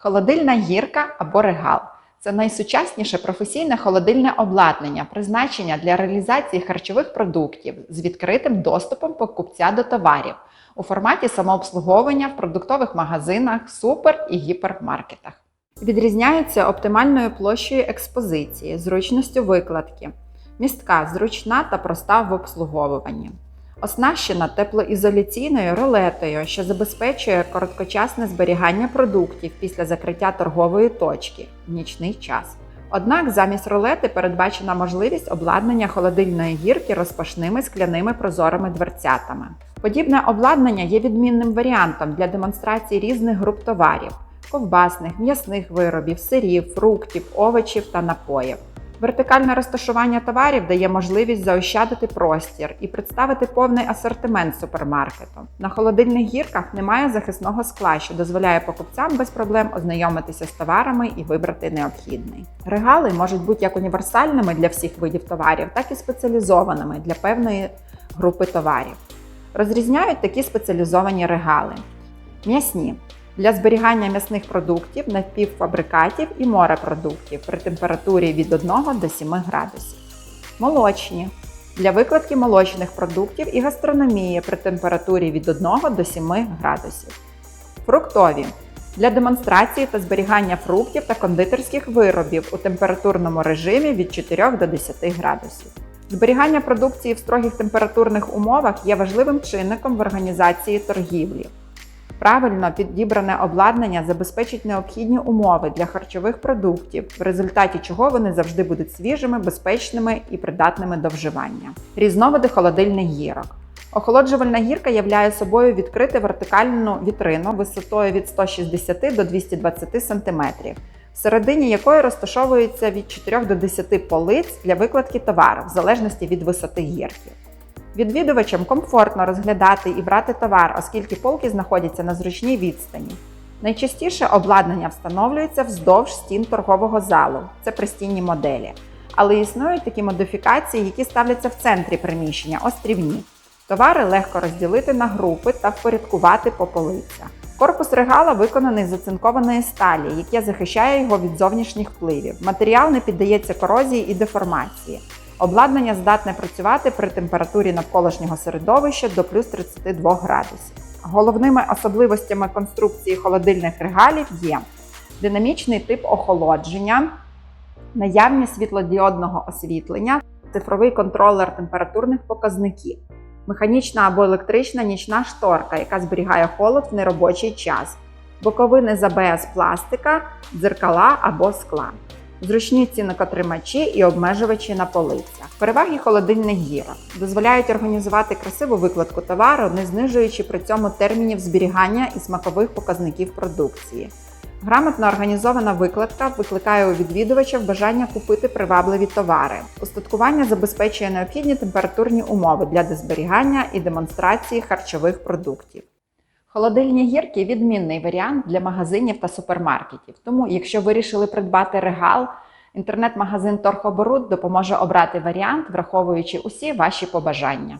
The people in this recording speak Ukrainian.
Холодильна гірка або регал це найсучасніше професійне холодильне обладнання, призначення для реалізації харчових продуктів з відкритим доступом покупця до товарів у форматі самообслуговування в продуктових магазинах, супер і гіпермаркетах. Відрізняється оптимальною площею експозиції, зручністю викладки, містка, зручна та проста в обслуговуванні. Оснащена теплоізоляційною ролетою, що забезпечує короткочасне зберігання продуктів після закриття торгової точки в нічний час. Однак замість ролети передбачена можливість обладнання холодильної гірки розпашними скляними прозорими дверцятами. Подібне обладнання є відмінним варіантом для демонстрації різних груп товарів ковбасних, м'ясних виробів, сирів, фруктів, овочів та напоїв. Вертикальне розташування товарів дає можливість заощадити простір і представити повний асортимент супермаркету. На холодильних гірках немає захисного скла, що дозволяє покупцям без проблем ознайомитися з товарами і вибрати необхідний. Регали можуть бути як універсальними для всіх видів товарів, так і спеціалізованими для певної групи товарів. Розрізняють такі спеціалізовані регали: м'ясні для зберігання м'ясних продуктів, напівфабрикатів і морепродуктів при температурі від 1 до 7 градусів. Молочні для викладки молочних продуктів і гастрономії при температурі від 1 до 7 градусів. Фруктові для демонстрації та зберігання фруктів та кондитерських виробів у температурному режимі від 4 до 10 градусів. Зберігання продукції в строгих температурних умовах є важливим чинником в організації торгівлі. Правильно підібране обладнання забезпечить необхідні умови для харчових продуктів, в результаті чого вони завжди будуть свіжими, безпечними і придатними до вживання. Різновиди холодильних гірок. Охолоджувальна гірка являє собою відкриту вертикальну вітрину висотою від 160 до 220 см, всередині якої розташовується від 4 до 10 полиць для викладки товару в залежності від висоти гірки. Відвідувачам комфортно розглядати і брати товар, оскільки полки знаходяться на зручній відстані. Найчастіше обладнання встановлюється вздовж стін торгового залу, це пристінні моделі. Але існують такі модифікації, які ставляться в центрі приміщення, острівні. Товари легко розділити на групи та впорядкувати по полицях. Корпус регала виконаний з оцинкованої сталі, яке захищає його від зовнішніх впливів. Матеріал не піддається корозії і деформації. Обладнання здатне працювати при температурі навколишнього середовища до плюс 32 градусів. Головними особливостями конструкції холодильних регалів є динамічний тип охолодження, наявність світлодіодного освітлення, цифровий контролер температурних показників, механічна або електрична нічна шторка, яка зберігає холод в неробочий час, боковини з АБС пластика, дзеркала або скла зручні цінокотримачі і обмежувачі на полицях. Переваги холодильних гірок дозволяють організувати красиву викладку товару, не знижуючи при цьому термінів зберігання і смакових показників продукції. Грамотно організована викладка викликає у відвідувачів бажання купити привабливі товари. Устаткування забезпечує необхідні температурні умови для дозберігання і демонстрації харчових продуктів. Холодильні гірки відмінний варіант для магазинів та супермаркетів. Тому, якщо вирішили придбати регал, інтернет-магазин Торгоборуд допоможе обрати варіант, враховуючи усі ваші побажання.